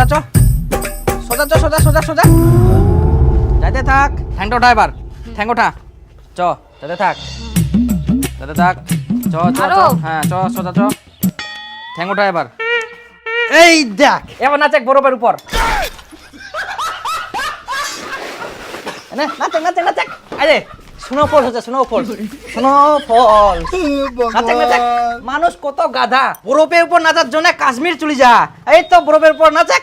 সোজা চ। সোজা চ সোজা সোজা সোজা। যাইতে থাক। ঠ্যাংটা ওঠা এবার। ঠ্যাং ওঠা। চ যাতে থাক। যাতে থাক। চ চ চ। হ্যাঁ চ সোজা চ। ঠ্যাং ওঠা এবার। এই দেখ। এবার নাচেক বরফের উপর। নে, নাচেক নাচেক নাচেক আরে স্নোফল হচ্ছে স্নোফল স্নোফল নাচেক নাচেক মানুষ কত গাধা। বরফের উপর নাচার জন্য কাশ্মীর চলে যা এই তো বরফের উপর নাচেক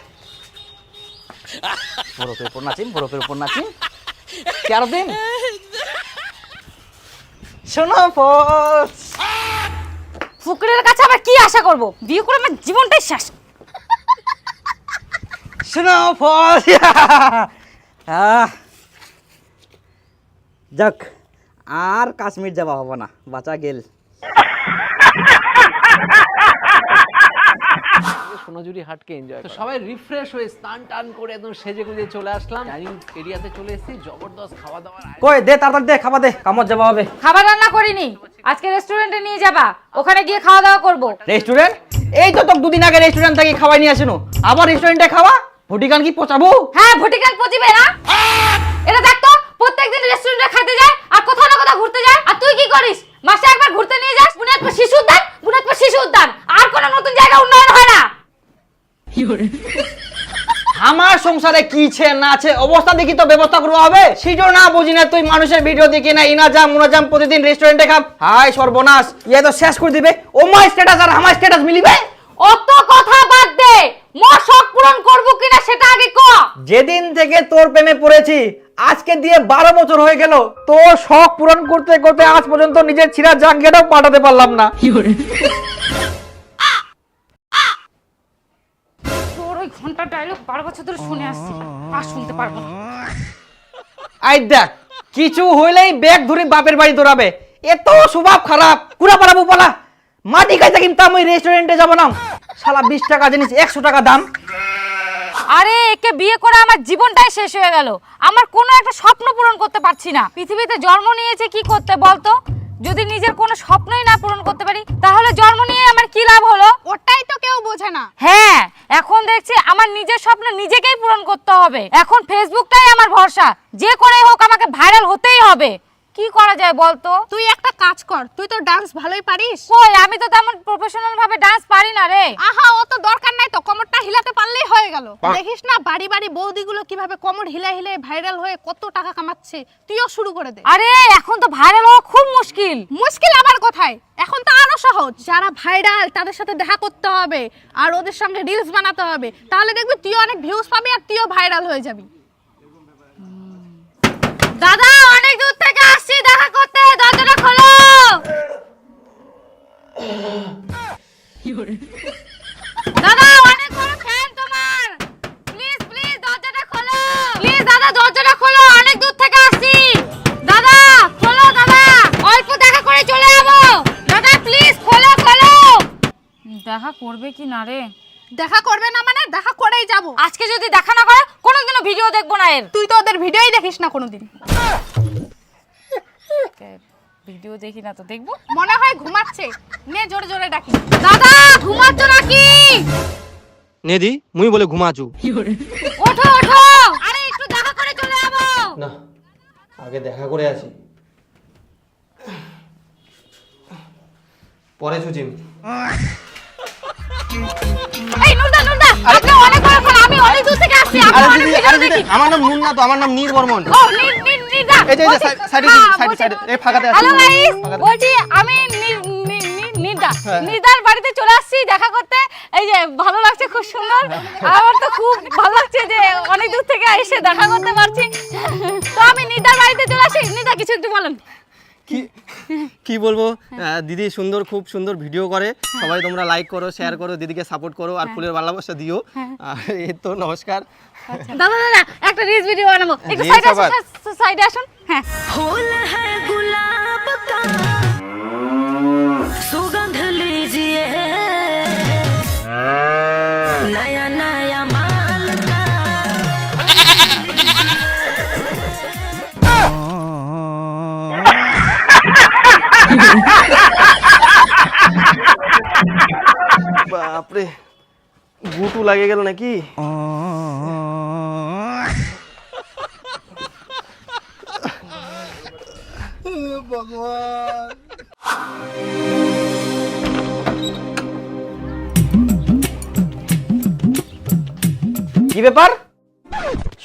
বরফের উপর নাচিম বরফের উপর তেরো দিন ফুকরের কাছে আবার কি আশা করব? বিয়ে করে আমার জীবনটাই শেষ। স্নোফল যাক আর কাশ্মীর যাওয়া হবে না। বাঁচা গেল। সোনাঝুরি হাটকে এনজয় তো সবাই রিফ্রেশ হয়ে স্নান টান করে একদম সেজে গুজে চলে আসলাম। ডাইনিং এরিয়াতে চলে এসেছি জবরদস্ত খাওয়া আয়োজন। কই দে তাড়াতাড়ি দে খাবার দে কামত যাওয়া হবে। খাবার রান্না করিনি। আজকে রেস্টুরেন্টে নিয়ে যাবা। ওখানে গিয়ে খাওয়া দাওয়া করব। রেস্টুরেন্ট এই তো তোকে দুদিন আগে রেস্টুরেন্ট থেকে খাওয়াই নিয়ে আসিনো। আবার রেস্টুরেন্টে খাওয়া? ভটিকান কি পচাবো? হ্যাঁ ভটিকান পচিবে না। এটা দেখ তো প্রত্যেকদিন রেস্টুরেন্টে খেতে যায় আর কোথাও না কোথাও ঘুরতে যায়। আর তুই কি করিস? মাসে একবার ঘুরতে নিয়ে যাস বুনিয়াদপুর শিশু আমার সংসারে কি ছে না আছে অবস্থা দেখি তো ব্যবস্থা করব হবে। সেটাও না বুঝি না তুই মানুষের ভিডিও দেখি না ইনা জাম মুনা জাম প্রতিদিন রেস্টুরেন্টে খাম হাই সর্বনাশ ইয়ে তো শেষ করে দিবে। ও মাই স্ট্যাটাস আর আমার স্ট্যাটাস মিলিবে? অত কথা বাদ দে মোর শখ পূরণ করব কিনা সেটা আগে ক। যেদিন থেকে তোর প্রেমে পড়েছি আজকে দিয়ে বারো বছর হয়ে গেল তোর শখ পূরণ করতে করতে আজ পর্যন্ত নিজের ছিঁড়া জাঙ্গিয়াটাও পাঠাতে পারলাম না। ঘণ্টা ডায়লগ বারো বছর ধরে শুনে আসছি। আর শুনতে পারব না। আই দেখ কিছু হইলেই ব্যাগ ধরে বাপের বাড়ি দৌড়াবে। এত স্বভাব খারাপ। কুড়া পারাবো বলা মাটি খাইতে কিন্তু আমি রেস্টুরেন্টে যাব না। শালা বিশ টাকা জিনিস একশো টাকা দাম। আরে একে বিয়ে করে আমার জীবনটাই শেষ হয়ে গেল। আমার কোনো একটা স্বপ্ন পূরণ করতে পারছি না। পৃথিবীতে জন্ম নিয়েছে কি করতে বলতো? যদি নিজের কোনো স্বপ্নই না পূরণ করতে পারি তাহলে জন্ম নিয়ে আমার কি লাভ হলো? ওটাই তো কেউ বোঝে না। হ্যাঁ এখন দেখছি আমার নিজের স্বপ্ন নিজেকেই পূরণ করতে হবে। এখন ফেসবুকটাই আমার ভরসা। যে করে হোক আমাকে ভাইরাল হতেই হবে। কি করা যায় বলতো? তুই একটা কাজ কর তুই তো ডান্স ভালোই পারিস। কই আমি তো তেমন প্রফেশনাল ভাবে ডান্স পারি না রে। আহা ও তো দরকার নাই তো কোমরটা হিলাতে পারলেই হয়ে গেল। দেখিস না বাড়ি বাড়ি বৌদিগুলো কীভাবে কোমর হিলা হিলে ভাইরাল হয়ে কত টাকা কামাচ্ছে তুইও শুরু করে দে। আরে এখন তো ভাইরাল হওয়া খুব মুশকিল। মুশকিল আবার কোথায়? এখন তো আরও সহজ। যারা ভাইরাল তাদের সাথে দেখা করতে হবে আর ওদের সঙ্গে রিলস বানাতে হবে। তাহলে দেখবি তুই অনেক ভিউজ পাবি আর তুইও ভাইরাল হয়ে যাবি। দাদা অনেক দূর থেকে আসছি দেখা করতে দরজাটা খোলো। দাদা অনেক বড় ফ্যান তোমার। প্লিজ প্লিজ দরজাটা খোলো। প্লিজ দাদা দরজাটা খোলো অনেক দূর থেকে আসছি। দাদা খোলো দাদা। অল্প দেখা করে চলে যাব। দাদা প্লিজ খোলো খোলো। দেখা করবে কি না রে? দেখা করবে না মানে দেখা করেই যাব। আজকে যদি দেখা না করে কোনোদিনও ভিডিও দেখব না এর। তুই তো ওদের ভিডিওই দেখিস না কোনোদিন। ভিডিও দেখি না তো দেখব? মনে হয় ঘুমাচ্ছে। নে জোরে জোরে ডাকি। দাদা ঘুমাচ্ছ নাকি? নেদি মুই বলে ঘুমাচু ওঠো ওঠো। আরে একটু দেখা করে চলে যাব। না আগে দেখা করে আসি। পরে সুচিম এই নুরদা নুরদা আপনি অনেক বড় আমি অনেক দূর থেকে আসছি আমার নাম নুন না তো আমার নাম নীর বর্মন। ও নির নির নিরদা এই যে এই যে সাইড সাইডে সাইডে সাইডে এই ফাঁকাতে আছি। হ্যালো গাইস বলছি আমি নির- নির- নির- নিরদা। হ্যাঁ। নিরদার বাড়িতে চলে আসছি দেখা করতে। এই যে ভালো লাগছে খুব সুন্দর। আমার তো খুব ভালো লাগছে যে অনেক দূর থেকে এসে দেখা করতে পারছি। তো আমি নিরদার বাড়িতে চলে আসি। নিরদা কিছু একটু বলেন। কি কি বলব? দিদি সুন্দর খুব সুন্দর ভিডিও করে। সবাই তোমরা লাইক করো শেয়ার করো দিদিকে সাপোর্ট করো আর ফুলের ভালোবাসা দিও। আর এই তো নমস্কার। আচ্ছা। দাদা দাদা একটা রিলস ভিডিও বানাবো। একটু সাইডে আসুন হ্যাঁ, সাইডে আসুন হ্যাঁ। ফুল হ্যায় গুলাব কা। সুগন্ধ লিজিয়ে নয়া নয়া মাল কা বাপরে গুটু লাগে গেল নাকি? কি ব্যাপার?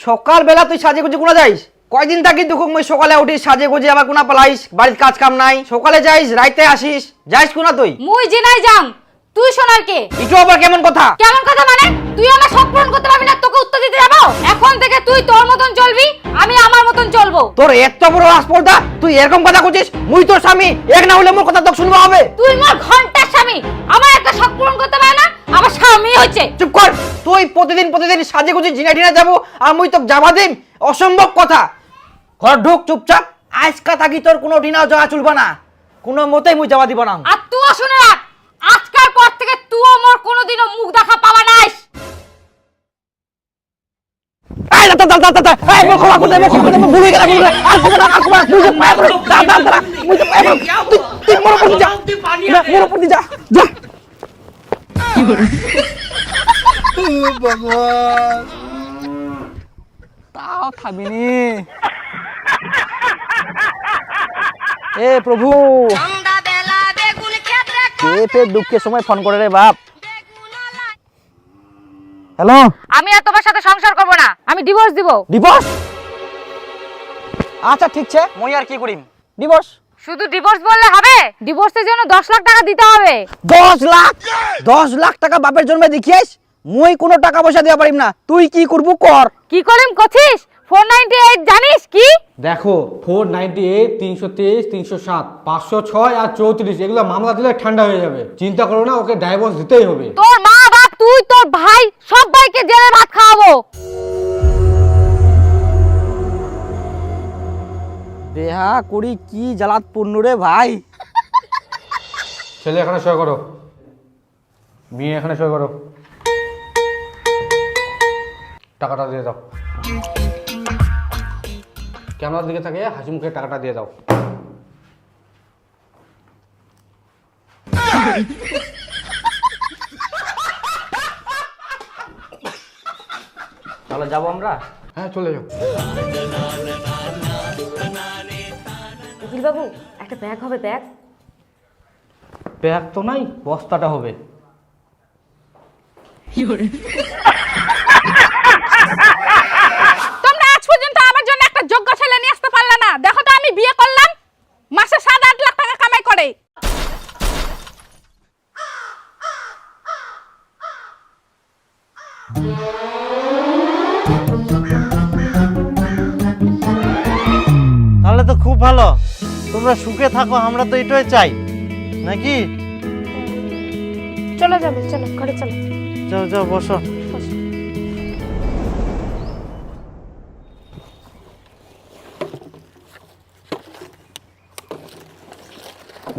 সকাল বেলা তুই সাজে গুজে কোনা যাইস? কয়দিন থাকি দুঃখ মই সকালে উঠিস সাজে গুজে আবার কোনা পালাইস? বাড়ির কাজ কাম নাই। সকালে যাইস, রাইতে আসিস। যাইস কোনা তুই? মুই জেনাই যাম। তুই শোনার কে? ইটো আবার কেমন কথা? কেমন কথা মানে? তুই আমার শখ পূরণ করতে পারবি না তোকে উত্তর দিতে যাব? এখন থেকে তুই তোর মতন চলবি আমি আমার মতন চলবো। তোর এত বড় আসপর্দা তুই এরকম কথা করছিস মুই তোর স্বামী এক না হলে মোর কথা তোকে শুনব হবে। তুই মোর ঘণ্টার স্বামী আমার একটা শখ পূরণ করতে পারে না আমার স্বামী হচ্ছে চুপ কর তুই প্রতিদিন প্রতিদিন সাজে গুজে জিনা টিনা যাব আর মুই তোকে যাবা দিম অসম্ভব কথা। ঘর ঢুক চুপচাপ আজকা থাকি তোর কোনো ডিনা যাওয়া চলবে না কোনো মতেই মুই যাওয়া দিব না। আর তুই শুনে রাখ আজকের পর থেকে তুইও মোর কোনোদিনও মুখ দেখা পাবা নাইস এই দাদা দাদা দাদা এই মুখ খোলা করে মুখ খোলা করে ভুলে গেলাম ভুলে আর কোনো আর কোনো মুই যে পায় করে দাদা দাদা মুই যে পায় তুই তুই মোর উপর যা মোর উপর যা যা তাও থামিনি এ প্রভু দুঃখের সময় ফোন করে রে বাপ হ্যালো? আমি আর তোমার সাথে সংসার করব না। আমি ডিভোর্স দিব। ডিভোর্স আচ্ছা ঠিক আছে। মই আর কি করিম? ডিভোর্স শুধু ডিভোর্স বললে হবে? ডিভোর্সের জন্য দশ লাখ টাকা দিতে হবে। দশ লাখ? দশ লাখ টাকা বাপের জন্মে দেখিয়াস মুই কোনো টাকা পয়সা দেওয়া পারিম না। তুই কি করব কর। কি করিম কছিস? ফোর নাইনটি এইট জানিস কি? দেখো ফোর নাইনটি এইট তিনশো তেইশ তিনশো সাত পাঁচশো ছয় আর চৌত্রিশ এগুলো মামলা দিলে ঠান্ডা হয়ে যাবে। চিন্তা করো না ওকে ডাইভোর্স দিতেই হবে। তোর মা তুই তোর ভাই সবাইকে জেলে ভাত খাওয়াবো। দেহা করি কি জ্বালাত পূর্ণ রে ভাই। ছেলে এখানে সই করো। মেয়ে এখানে সই করো। টাকাটা দিয়ে দাও। ক্যামেরার দিকে থাকে হাসি মুখে টাকাটা দিয়ে দাও। যাব আমরা? হ্যাঁ চলে যাও বাবু একটা ব্যাগ হবে ব্যাগ ব্যাগ তো নাই বস্তাটা হবে। তোমরা আজ পর্যন্ত আমার জন্য একটা যোগ্য ছেলে নিয়ে আসতে পারলে না। দেখো তো আমি বিয়ে করলাম মাসে সাত তোমরা সুখে থাকো আমরা তো এটাই চাই। নাকি? চলো যাবে চলো ঘরে চলো। যাও যাও বসো।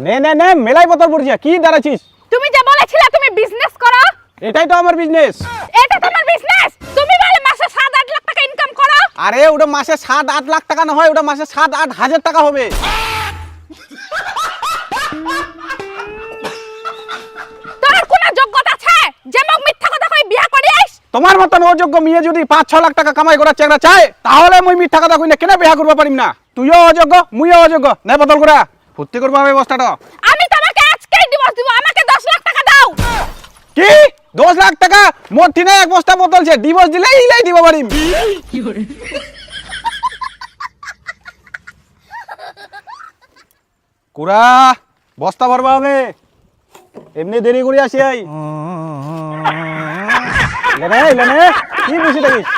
নে নে নে মেলাই বতর পড়ছি কি দাঁড়াচ্ছিস? তুমি যে বলেছিলে তুমি বিজনেস করো। এটাই তো আমার বিজনেস এটা তোমার বিজনেস তুমি বলে মাসে সাত আট লাখ টাকা ইনকাম করো। আরে ওটা মাসে সাত আট লাখ টাকা না হয় ওটা মাসে সাত আট হাজার টাকা হবে। তোমার মতন অযোগ্য মেয়ে যদি পাঁচ ছ লাখ টাকা কামাই করার চেষ্টা চায় তাহলে মুই মিথ্যা কথা কই না কেন বিয়া করবা পারিম না? তুইও অযোগ্য মুইও অযোগ্য। নে বদল করা ফুর্তি করবা ব্যবস্থাটা আমি তোমাকে আজকেই ডিভোর্স দিব আমাকে দশ লাখ টাকা দাও। কি? দশ লাখ টাকা? মোট তিনে এক বস্তা বদলছে ডিভোর্স দিলে ইলাই দিব পারিম কি করে কুড়া বস্তা ভরবা হবে এমনি দেরি করে আসি আই লেনে লেনে কি বুঝি থাকিস